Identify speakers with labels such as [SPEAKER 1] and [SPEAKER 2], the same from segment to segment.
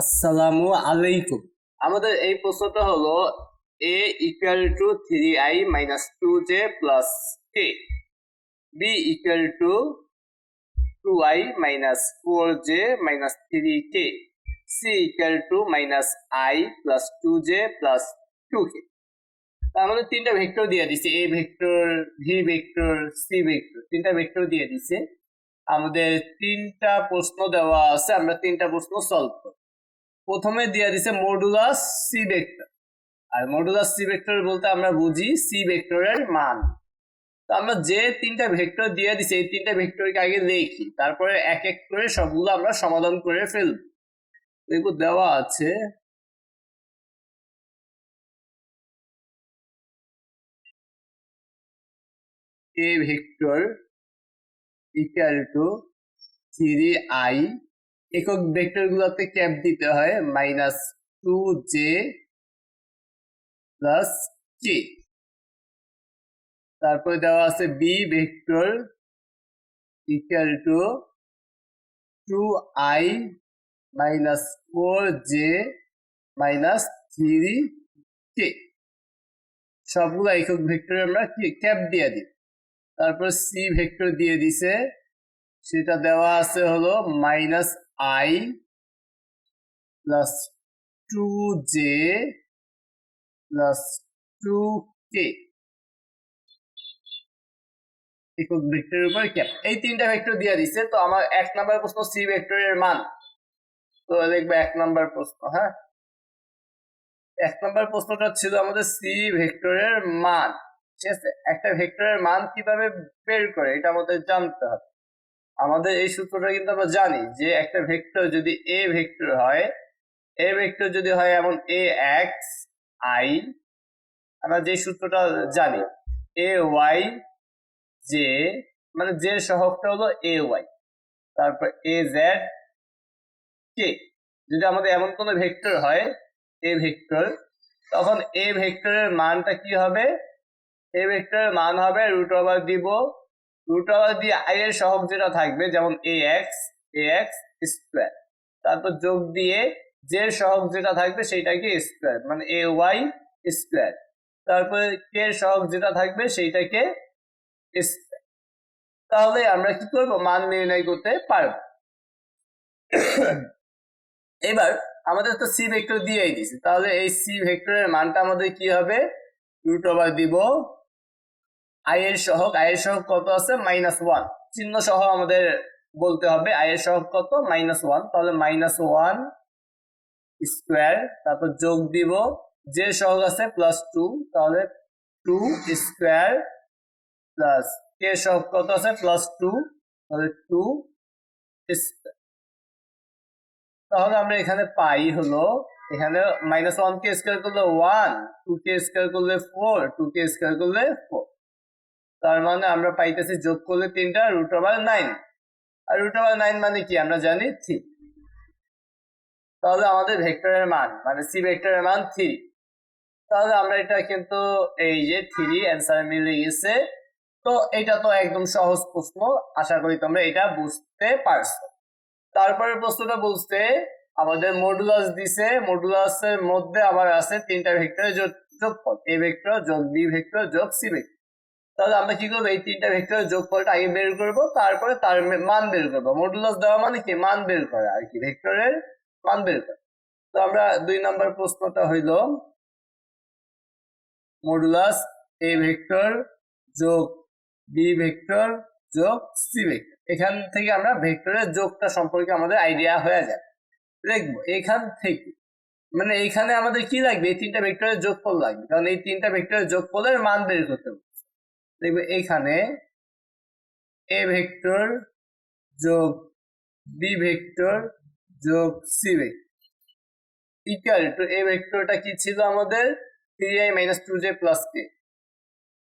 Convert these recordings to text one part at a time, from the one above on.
[SPEAKER 1] আসসালামু আলাইকুম।
[SPEAKER 2] আমাদের এই প্রশ্নটা হলো A equal to three I minus two J plus K B equal to two I minus four J minus three K C equal to minus I plus two J plus two K আমাদের তিনটা vector দিয়ে দিছে A vector V vector C vector তিনটা vector দিয়ে দিছে। আমাদের তিনটা প্রশ্ন দেওয়া আছে, আমরা তিনটা প্রশ্ন সলভ করব। প্রথমে দিয়ে দিছে মডুলাস সি ভেক্টর আর মডুলাস সি ভেক্টর বলতে আমরা বুঝি সি ভেক্টরের মান। তো আমরা যে তিনটা ভেক্টর দিয়ে দিছি, এই তিনটা ভেক্টরকে আগে লিখি তারপরে এক এক করে সবগুলো আমরা সমাধান করে ফেলব। দেখব দেওয়া আছে। Vector equal to three I একক ভেক্টর গুলোতে ক্যাপ দিতে হয় minus two J plus K. তারপরে দেওয়া আছে B vector equal to two I minus four J minus three K. সবগুলো একক ভেক্টর আমরা ক্যাপ দিয়ে দিই। তারপর সি ভেক্টর দিয়ে দিছে। সেটা দেওয়া আছে হলো minus I plus two J plus একক ভেক্টরের উপর ক্যাপ এই তিনটা ভেক্টর দিয়ে দিছে, তো আমার এক নাম্বার প্রশ্ন সি ভেক্টরের মান। তো দেখবে এক নাম্বার প্রশ্ন হ্যাঁ? এক নাম্বার প্রশ্নটা ছিল আমাদের সি ভেক্টরের মান। ঠিক আছে? একটা ভেক্টরের মান কীভাবে বের করে, এটা আমাদের জানতে হবে। আমাদের এই সূত্রটা কিন্তু আমরা জানি যে একটা ভেক্টর যদি এ ভেক্টর হয় এ ভেক্টর যদি হয় এমন এ এক্স আই আমরা যে সূত্রটা জানি এ ওয়াই জে মানে জে সহগটা হলো এ ওয়াই তারপর এ জেড কে যদি আমাদের এমন কোনো ভেক্টর হয় এ ভেক্টর, তখন এ ভেক্টরের মানটা কি হবে? এ ভেক্টরের মান হবে রুট ওভার দিব রুট দিয়ে আই এর সহগ যেটা থাকবে, যেমন A X A X square তারপর যোগ দিয়ে যে সহগ যেটা থাকবে সেটাকে স্কোয়ার মানে এ ওয়াই স্কোয়ার তারপরে কে সহগ যেটা থাকবে সেইটাকে তাহলে আমরা কি করব? মান নির্ণয় করতে পারব। এবার আমাদের তো সি ভেক্টর দিয়েই দিছে তাহলে এই সি ভেক্টরের মানটা আমাদের কি হবে? রুট ওভার দিব। সহগ আই এর সহগ কত আছে? মাইনাস ওয়ান চিহ্ন সহ আমাদের বলতে হবে আই এর সহগ কত? মাইনাস ওয়ান তাহলে মাইনাস ওয়ান স্কোয়ার তারপর যোগ দিব। যে সহগ আছে প্লাস টু তাহলে টু স্কোয়ার প্লাস কে সহগ কত আছে? প্লাস টু তাহলে টু তাহলে আমরা এখানে পাই হলো, এখানে মাইনাস ওয়ান কে স্কোয়ার করলে ওয়ান টু কে স্কোয়ার করলে ফোর টু কে স্কোয়ার করলে ফোর তার মানে আমরা পাইতেছি যোগ করলে তিনটা রুট ওভার নাইন আর রুট ওভার নাইন মানে কি? আমরা জানি থ্রি তাহলে আমাদের ভেক্টরের মান মানে সি ভেক্টরের মান থ্রি তাহলে আমরা এটা কিন্তু এই যে থ্রি অ্যান্সার মিলে গেছে। তো এটা তো একদম সহজ প্রশ্ন, আশা করি তোমরা এটা বুঝতে পারছ। তারপরে প্রশ্নটা বলতে আমাদের মডুলাস দিছে মডুলাসের মধ্যে আবার আছে তিনটা ভেক্টরের যোগফল এ ভেক্টর যোগ বি ভেক্টর যোগ সি ভেক্টর। তাহলে আমরা কি করব? এই তিনটা ভেক্টরের যোগফলটা আগে বের করব, তারপরে তার মান বের করব। মডুলাস দেওয়া মানে কি? মান বের করা আর কি ভেক্টরের মান বের করা। তো আমরা দুই নম্বর প্রশ্নটা হইল মডুলাস এ ভেক্টর যোগ বি ভেক্টর যোগ সি ভেক্টর এখান থেকে আমরা ভেক্টরের যোগটা সম্পর্কে আমাদের আইডিয়া হয়ে যায় দেখব, এখান থেকে মানে এখানে আমাদের কি লাগবে? এই তিনটা ভেক্টরের যোগফল লাগবে। কারণ এই তিনটা ভেক্টরের যোগফলের মান বের করতে হবে। দেখবে এখানে এ ভেক্টর যোগ বি ভেক্টর যোগ C vector. Equal to A ভেক্টরটা কি ছিল আমাদের? Three I minus two J plus K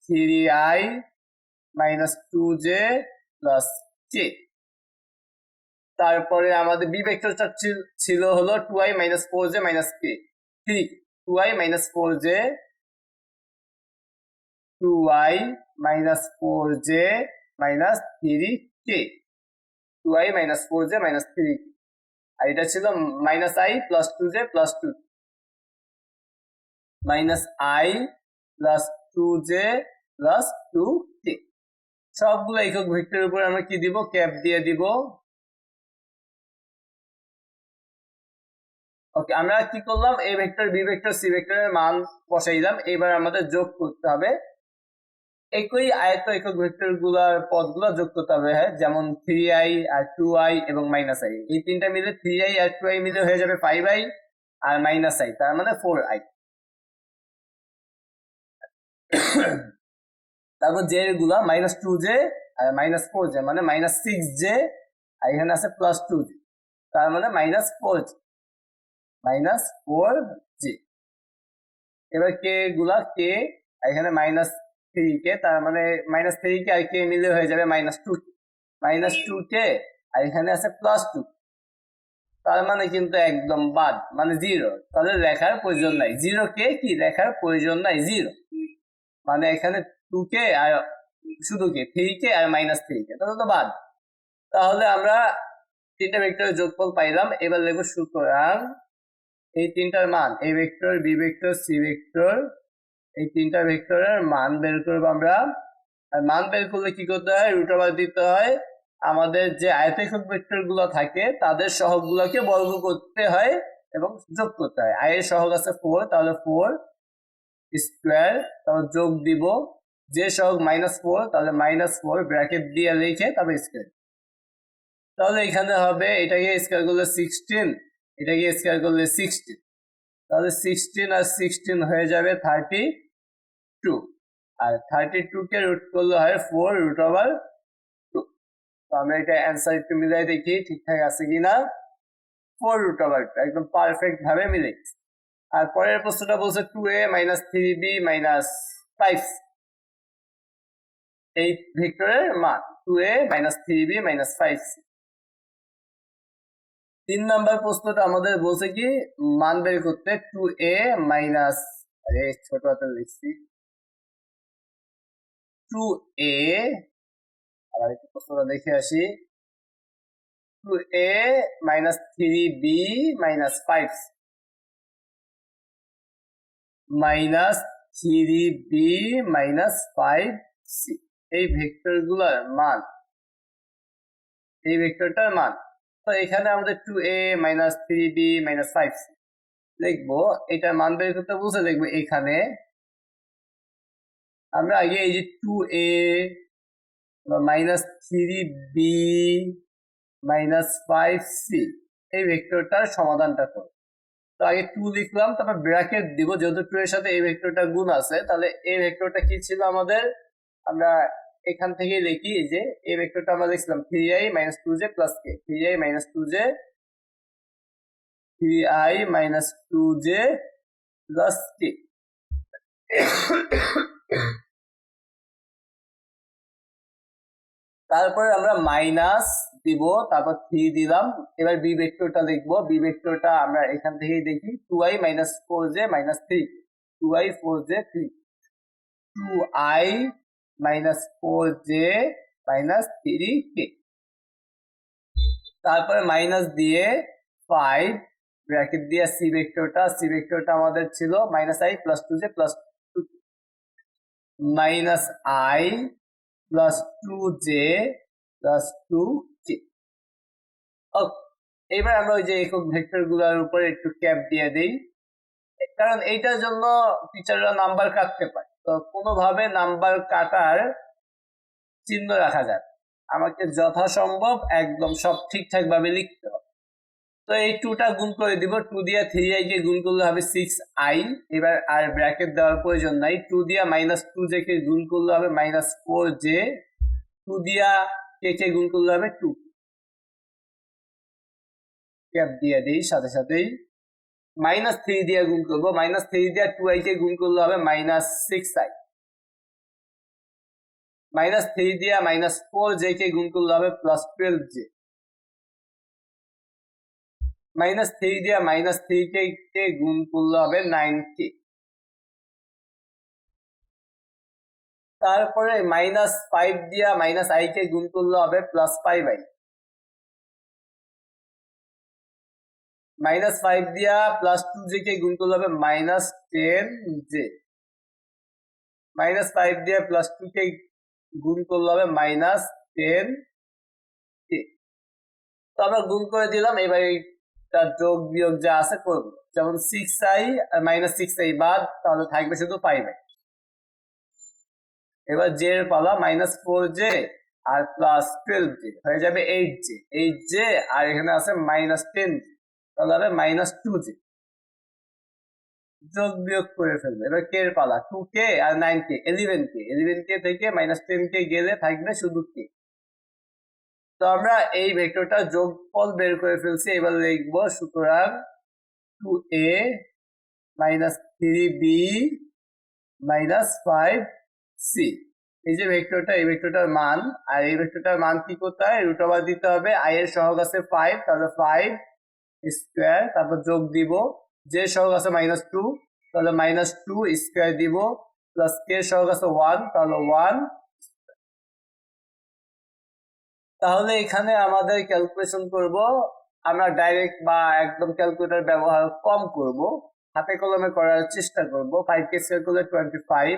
[SPEAKER 2] three I minus two J plus K তারপরে আমাদের বি ভেক্টরটা ছিল হলো two I minus four J minus K three two I minus four J two I minus four J minus three K two minus four J minus three আর এটা ছিল minus I plus two J plus two minus I plus two J plus two K সবগুলো একক ভেক্টরের উপর আমরা কি দিব? Cap দিয়ে দিব। ওকে, আমরা কি করলাম? A vector B vector C ভেক্টরের মান বসাই দিলাম। এবার আমাদের যোগ করতে হবে একই আয়ত একক ভেক্টরগুলার পদগুলো যোগ করতে হবে হ্যাঁ? যেমন থ্রি আই আর টু আই এবং মাইনাস আই এই তিনটা মিলে থ্রি আই আর টু আই মিলে হয়ে যাবে ফাইভ আই আর মাইনাস আই তার মানে ফোর আই তারপর জে গুলা মাইনাস টু জে আর মাইনাস ফোর জে মানে মাইনাস সিক্স জে আর এখানে আছে প্লাস টু জে তার মানে minus four J minus four J এবার কে গুলা কে এখানে মাইনাস থ্রি কে, তার মানে মাইনাস থ্রি কে আর কে মিলে হয়ে যাবে minus two minus two K, আর এখানে আছে প্লাস টু তার মানে কিন্তু একদম বাদ মানে জিরো তাদের লেখার প্রয়োজন নাই। জিরো কে কি? লেখার প্রয়োজন নাই জিরো মানে এখানে টু কে আর শুধু কে? থ্রি কে আর মাইনাস থ্রি কে। তাহলে তো বাদ। তাহলে আমরা তিনটা ভেক্টরের যোগফল পাইলাম। এবার লিখব সুতরাং এই তিনটার মান A vector B vector C vector এই তিনটা ভেক্টরের মান বের করব আমরা। আর মান বের করলে কি করতে হয়? রুট ওভার দিতে হয়। আমাদের যে আয়তক্ষক ভেক্টরগুলো থাকে, তাদের সহগ গুলোকে বর্গ করতে হয় এবং যোগ করতে হয়। আয়ের সহগ আছে ফোর তাহলে ফোর স্কোয়ার তারপর যোগ দিব। যে সহগ মাইনাস ফোর তাহলে মাইনাস ফোর ব্র্যাকেট দিয়ে লিখে তারপর স্কোয়ার তাহলে এখানে হবে এটাকে স্কোয়ার করলে সিক্সটিন এটাকে স্কোয়ার করলে সিক্সটিন তাহলে সিক্সটিন আর সিক্সটিন হয়ে যাবে থার্টি টু আর থার্টি টু কে রুট করলে হয় ফোর রুট ওভার টু তো আমরা এটা অ্যান্সার একটু মিলাই দেখি ঠিকঠাক আছে কিনা? ফোর রুট ওভার টু একদম পারফেক্ট ভাবে মিলে গেছে। আর পরের প্রশ্নটা বলছে two A minus three B minus five এই ভেক্টরের মান two A minus three B minus five তিন নাম্বার প্রশ্নটা আমাদের বলছে কি, মান বের করতে টু এ মাইনাস ছোট হাতে লিখছি। টু এ, আবার একটু প্রশ্নটা দেখে আসি। Two A minus three B minus five. Minus three B minus এই ভেক্টরগুলোর মান। এই ভেক্টরটার মান। তো এখানে আমাদের two A minus three B minus five লিখব এটার মান বের করতে বলছে, দেখব এখানে আমরা আগে এই যে two A minus three B minus five C এই ভেক্টরটার সমাধানটা করো তো আগে টু লিখলাম, তারপর ব্র্যাকেট দিব। যেহেতু টু এর সাথে এই ভেক্টরটা গুণ আছে, তাহলে এই ভেক্টরটা কি ছিল আমাদের? আমরা এখান থেকে লিখি যে এই ভেক্টরটা আমরা লিখছিলাম three I minus two J plus K three I minus two J three I minus two J plus K তারপরে আমরা মাইনাস দিব, তারপর থ্রি দিলাম। এবার বি ভেক্টরটা লিখব। বি ভেক্টরটা আমরা এখান থেকেই দেখি। Two I minus four J minus three two I four J three two I minus four J minus three K তারপরে মাইনাস দিয়ে ফাইভ ব্র্যাকেট দিয়ে সি ভেক্টরটা সি ভেক্টরটা আমাদের ছিল minus I plus two J plus two minus I plus two J plus two K এবার আমরা ওই যে একক ভেক্টরগুলার উপরে একটু ক্যাপ দিয়ে দেই। কারণ এইটার জন্য টিচাররা নাম্বার কাটতে পারে। তো কোনোভাবে নাম্বার কাটার চিহ্ন রাখা যায় আমাকে যথাসম্ভব একদম সব ঠিকঠাক ভাবে লিখতে হবে। তো এই টুটা গুণ করে দিব টু দিয়া থ্রি আই কে গুণ করলে হবে সিক্স আই এবার আর ব্র্যাকেট দেওয়ার প্রয়োজন নাই। টু দিয়া মাইনাস টু জে কে গুণ করলে হবে মাইনাস ফোর জে টু দিয়া কে কে গুণ করলে হবে টু ক্যাপ দিয়ে দিই, সাথে সাথেই। মাইনাস থ্রি দিয়ে গুণ করব মাইনাস থ্রি দিয়ে টু আই কে গুণ করলে হবে minus six I minus three দিয়ে মাইনাস ফোর জে কে গুণ করলে হবে plus twelve J minus three দিয়ে মাইনাস থ্রি কে কে গুণ করলে হবে নাইন কে তারপরে মাইনাস ফাইভ দিয়া মাইনাস আই কে গুণ করলে হবে plus five I minus five দিয়া প্লাস টু জে কে গুণ করলে হবে minus ten J minus five দিয়ে প্লাস টু কে গুণ করলে হবে মাইনাস টেন কে তো আমরা গুণ করে দিলাম, এবার এইটা যোগ বিয়োগ যা আছে করব যেমন six I minus six I বাদ, তাহলে থাকবে শুধু ফাইভ আই এবার জে এর পালা মাইনাস ফোর জে আর প্লাস টুয়েলভ জে হয়ে যাবে এইট জে এইট জে আর এখানে আছে মাইনাস টেন জে তাহলে হবে মাইনাস টু জে যোগ বিয়োগ করে ফেলবে। এবার কে এর পালা টু কে আর nine K eleven K eleven K থেকে মাইনাস টেন কে গেলে থাকবে শুধু কে তো আমরা এই ভেক্টরটা যোগফল বের করে ফেলছি, এবার লিখব সুতরাং two A minus three B minus five C এই যে ভেক্টরটা, এই ভেক্টরটার মান, আর এই ভেক্টরটার মান কি করতে হয় রুট ওভার দিতে হবে আই এর সহগ আছে ফাইভ তাহলে ফাইভ স্কোয়ার তারপর যোগ দিব যে সহগ আছে মাইনাস টু তাহলে মাইনাস টু স্কোয়ার দিব প্লাস কে সহগ আছে ওয়ান তাহলে ওয়ান তাহলে এখানে আমাদের ক্যালকুলেশন করব। আমরা ডাইরেক্ট বা একদম ক্যালকুলেটর ব্যবহার কম করব। হাতে কলমে করার চেষ্টা করব। ফাইভ কে স্কোয়ার টোয়েন্টি ফাইভ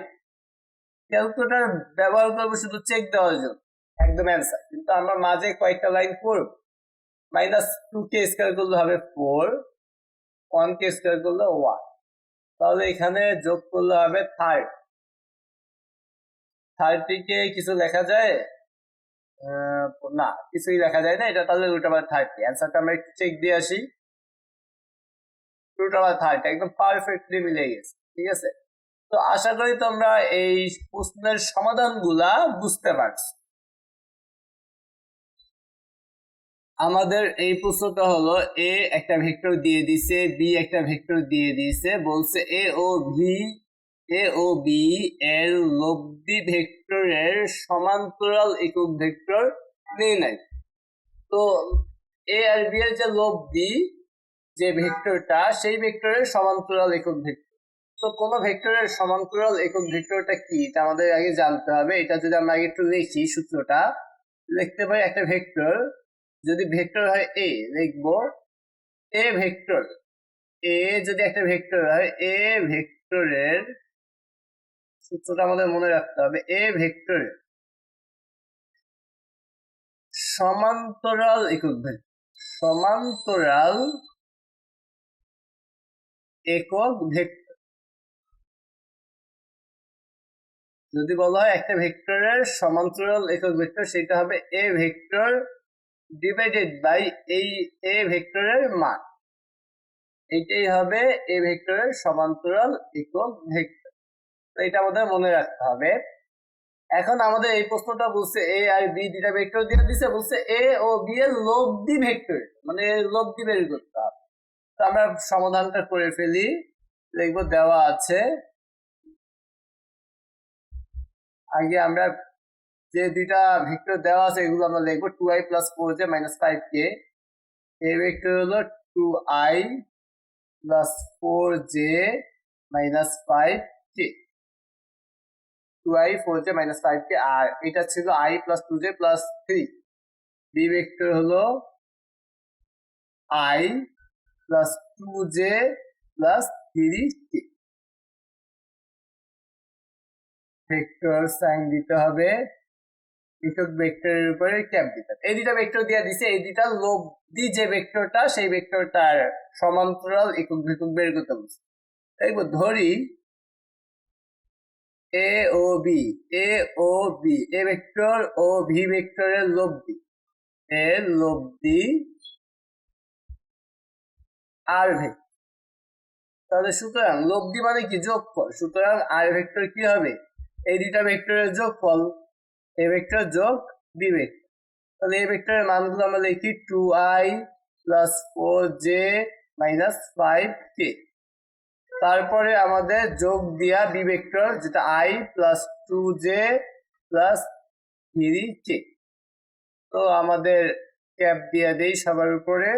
[SPEAKER 2] ক্যালকুলেটর ব্যবহার করব শুধু চেক দেওয়ার জন্য। একদম অ্যান্সার কিন্তু আমরা মাঝে কয়েকটা লাইন করব মাইনাস টু কে স্কোয়ার করলে হবে ফোর ওয়ান কে স্কোয়ার করলে ওয়ান তাহলে এখানে যোগ করলে হবে থার্ড থার্টিকে কিছু লেখা যায়? না, কিছুই লেখা যায় না, এটা তাহলে রুট ওভার থার্টি অ্যান্সারটা আমরা একটু চেক দিয়ে আসি। রুট ওভার থার্টি একদম পারফেক্টলি মিলে গেছে, ঠিক আছে? তো আশা করি তোমরা এই প্রশ্নের সমাধানগুলা বুঝতে পারছ। আমাদের এই প্রশ্নটা হলো এ একটা ভেক্টর দিয়ে দিছে বি একটা ভেক্টর দিয়ে দিছে, বলছে এ ও ভি এ ও বি এর লব্ধি ভেক্টরের সমান্তরাল একক ভেক্টর নির্ণয়। তো এ আর বি এর যে লব্ধি যে ভেক্টরটা, সেই ভেক্টরের সমান্তরাল একক ভেক্টর। তো কোন ভেক্টরের সমান্তরাল একক ভেক্টরটা কি? এটা আমাদের আগে জানতে হবে। এটা যদি আমরা আগে একটু লিখি সূত্রটা লিখতে পারি একটা ভেক্টর, যদি ভেক্টর হয় এ লিখব এ ভেক্টর, এ যদি একটা ভেক্টর হয়, এ ভেক্টরের সূত্রটা আমাদের মনে রাখতে হবে এ ভেক্টরের সমান্তরাল একক ভেক্টর সমান্তরাল একক ভেক্টর। যদি বলা হয় একটা ভেক্টরের সমান্তরাল একক ভেক্টর, সেটা হবে এ ভেক্টর ডিভাইডেড বাই এই এ ভেক্টরের মান। এটাই হবে এ ভেক্টরের সমান্তরাল একক ভেক্টর। এটা আমাদের মনে রাখতে হবে। এখন আমাদের এই প্রশ্নটা বলছে এ আর বি দুটা ভেক্টর দিয়ে দিছে, বলছে এ ও বি এর লব্ধি ভেক্টর মানে লব্ধি বের করতে হবে। তো আমরা সমাধানটা করে ফেলি। দেখব দেওয়া আছে। আগে আমরা যে দুইটা ভেক্টর দেওয়া আছে, এগুলো আমরা লিখব two I plus four J minus five K A vector হলো two I plus four J minus five K two I four J minus five K আর এটা ছিল I plus two J plus three B vector হলো I plus two J plus three K vector sign দিতে হবে একক ভেক্টরের উপরে cap দিতে এই দুটা ভেক্টর দিয়ে দিছে, এই দুটা লব্ধি যে ভেক্টরটা সেই ভেক্টরটার সমান্তরাল একক একক বের করতে বলছে। দেখব ধরি এ ও বি এ ও বি এ ভেক্টর ও ভি ভেক্টরের লব্ধি। এর লব্ধি আর ভেক্টর তাহলে সুতরাং লব্ধি মানে কি? যোগফল। সুতরাং আর ভেক্টর কি হবে? এই দুটা ভেক্টরের যোগফল। এ ভেক্টর যোগ বি ভেক্টর তাহলে এই ভেক্টরের মানগুলো আমরা লিখি two I plus four J minus five K তারপরে আমাদের যোগ দিয়া বি ভেক্টর যেটা I plus two J plus three K তো আমাদের ক্যাপ দিয়ে দেই সবার উপরে।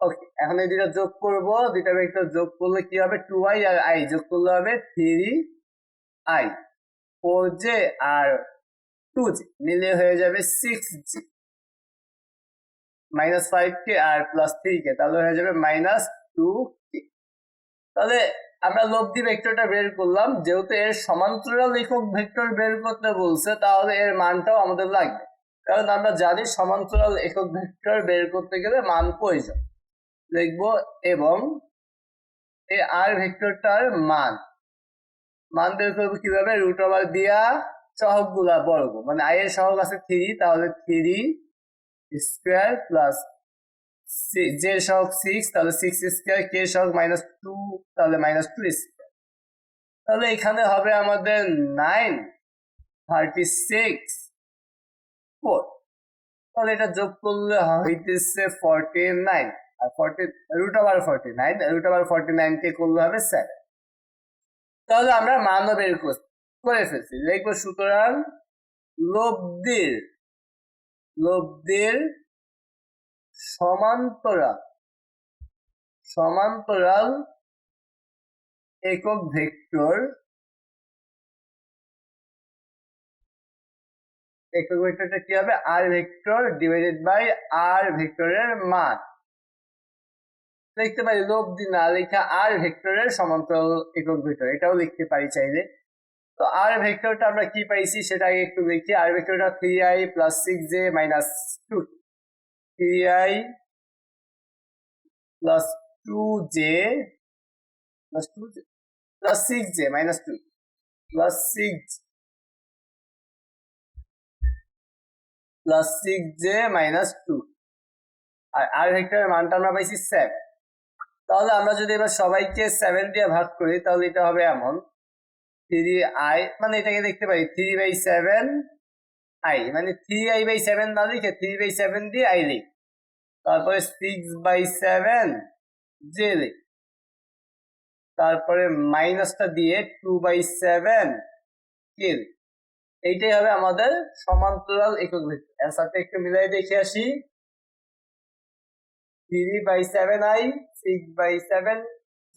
[SPEAKER 2] ওকে এখন এই দুটা যোগ করব। দুটা ভেক্টর যোগ করলে কি হবে? টু আই আর আই যোগ করলে হবে থ্রি আই ফোর জে আর টু জি মিলে হয়ে যাবে six G minus five K আর প্লাস থ্রি কে তাহলে হয়ে যাবে মাইনাস টু তাহলে আমরা লব্ধি ভেক্টরটা বের করলাম। যেহেতু এর সমান্তরাল একক ভেক্টর বের করতে বলছে, তাহলে এর মানটাও আমাদের লাগবে। কারণ আমরা জানি সমান্তরাল একক ভেক্টর বের করতে গেলে মান প্রয়োজন। লিখব এবং এই আর ভেক্টরটার মান। মান বের করব কীভাবে? রুট ওভার দিয়া সহগগুলা বর্গ মানে আই এর সহগ আছে থ্রি তাহলে থ্রি স্কোয়ার প্লাস জে সহগ সিক্স তাহলে সিক্স স্কোয়ার কে সহগ মাইনাস টু তাহলে মাইনাস টু স্কোয়ার তাহলে এখানে হবে আমাদের নাইন থার্টি সিক্স ফোর তাহলে এটা যোগ করলে হইতেছে ফর্টি নাইন আর forty root over forty nine root over forty nine কে করলে হবে সেভেন তাহলে আমরা মানও বের করে ফেলছি। লিখব সুতরাং লব্ধির লব্ধির সমান্তরাল সমান্তরাল একক ভেক্টর, একক ভেক্টরটা কি হবে? R vector divided by R ভেক্টরের মান। লিখতে পারি লব্ধি না লেখা আর ভেক্টরের সমান্তরাল একক ভেক্টর, এটাও লিখতে পারি চাইলে। তো আর ভেক্টরটা আমরা কি পাইছি? সেটা আগে একটু দেখি। R ভেক্টরটা three I plus six J minus two three plus two J plus two J plus six J minus two plus six plus six J minus two R R ভেক্টরের মানটা আমরা পাইছি সেভেন তাহলে আমরা যদি এবার সবাইকে সেভেন দিয়ে ভাগ করি, তাহলে এটা হবে এমন। থ্রি আই মানে এটাকে দেখতে পাই থ্রি বাই সেভেন আই মানে থ্রি আই বাই সেভেন না লিখে থ্রি বাই সেভেন দিয়ে আই লিখ। তারপরে সিক্স বাই সেভেন জে লিখ। তারপরে মাইনাসটা দিয়ে টু বাই সেভেন কে এইটাই হবে আমাদের সমান্তরাল একক ভেক্টর অ্যান্সারটা একটু মিলাই দেখে আসি। Three by seven I six by seven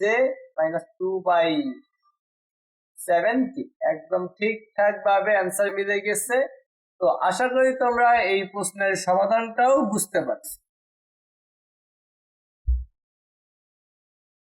[SPEAKER 2] J minus two by seven কি একদম ঠিকঠাক ভাবে অ্যান্সার মিলে গেছে। তো আশা করি তোমরা এই প্রশ্নের সমাধানটাও বুঝতে পারছ।